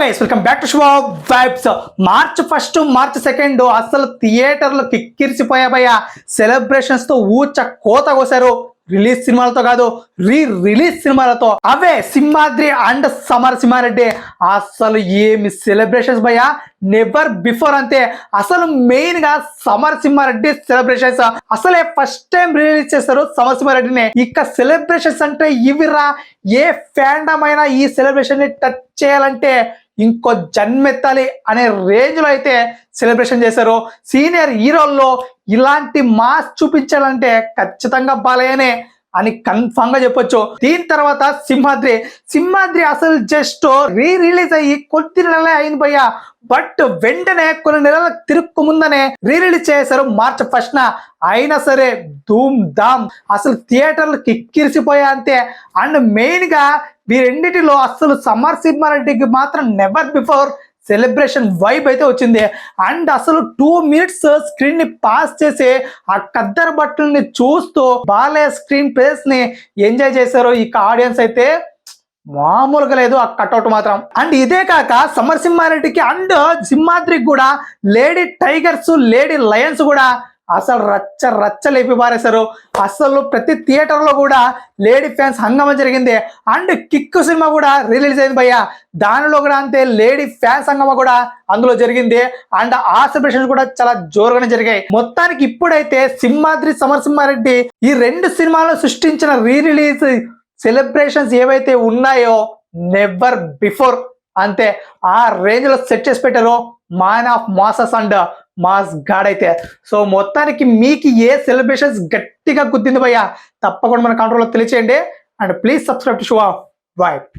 Guys welcome back to show vibes March first March second అసలు థియేటర్లు కిక్కిరిసిపోయాబయ్యా. సెలబ్రేషన్స్తో ఊచ కోత కోసారు release సినిమాలతో కాదు రీ రిలీజ్ సినిమాలతో. అవే సింహాద్రి అండ్ సమర్ సింహారెడ్డి. అసలు ఏమి సెలబ్రేషన్స్ భయ్యా నెవర్ బిఫోర్ అంతే. అసలు మెయిన్గా సమర్ సింహారెడ్డి సెలబ్రేషన్స్ అసలే ఫస్ట్ టైం రిలీజ్ చేస్తారు సమర్ సింహారెడ్డిని. ఇక సెలబ్రేషన్స్ అంటే ఇవిరా. ఏ ఫ్యాండమ్ అయినా ఈ సెలబ్రేషన్ని టచ్ చేయాలంటే ఇంకో జన్మెత్తాలి అనే రేంజ్లో అయితే సెలబ్రేషన్ చేశారు. సీనియర్ హీరోల్లో ఇలాంటి మాస్ చూపించాలంటే ఖచ్చితంగా బాలయ్యనే అని కన్ఫామ్గా చెప్పొచ్చు. దీని తర్వాత సింహాద్రి. సింహాద్రి అసలు జస్ట్ రీ రిలీజ్ అయ్యి కొద్ది నెలలే అయింది భయ్య. బట్ వెంటనే కొన్ని నెలల తిరుక్కు ముందనే రీ రిలీజ్ చేశారు మార్చి ఫస్ట్ అయినా సరే ధూమ్ ధామ్. అసలు థియేటర్లు కిక్కిరిసిపోయా అంతే. అండ్ మెయిన్గా వీరెండిటిలో అసలు సమర్ సింహారెడ్డికి మాత్రం నెవర్ బిఫోర్ సెలబ్రేషన్ వైబ్ అయితే వచ్చింది. అండ్ అసలు టూ మినిట్స్ స్క్రీన్ని పాస్ చేసి ఆ కద్దర్ బట్టల్ని చూస్తూ బాలే స్క్రీన్ ప్లేస్ని ఎంజాయ్ చేశారు. ఇక ఆడియన్స్ అయితే మామూలుగా లేదు ఆ కట్అవుట్ మాత్రం. అండ్ ఇదే కాక సమర్ సింహారెడ్డికి అండ్ సింహాద్రికి కూడా లేడీ టైగర్స్ లేడీ లయన్స్ కూడా అసలు రచ్చ రచ్చ లేపి పారేశారు. అసలు ప్రతి థియేటర్లో కూడా లేడీ ఫ్యాన్స్ హంగమ జరిగింది. అండ్ కిక్ సినిమా కూడా రిలీజ్ అయింది భయ్య. దానిలో కూడా అంతే లేడీ ఫ్యాన్స్ హంగమ కూడా అందులో జరిగింది. అండ్ ఆ సెలబ్రేషన్స్ కూడా చాలా జోరుగానే జరిగాయి. మొత్తానికి ఇప్పుడైతే సింహాద్రి సమరసింహారెడ్డి ఈ రెండు సినిమాలు సృష్టించిన రీ రిలీజ్ సెలబ్రేషన్స్ ఏవైతే ఉన్నాయో నెవర్ బిఫోర్ అంతే. ఆ రేంజ్లో సెట్ చేసి పెట్టారు man of masses and mass god అయితే సో మొత్తానికి మీకు ఏ సెలబ్రేషన్స్ గట్టిగా గుర్తింది భయ్యా తప్పకుండా మన కంట్రోల్లో తెలియచేయండి. And please subscribe to Shuva vibes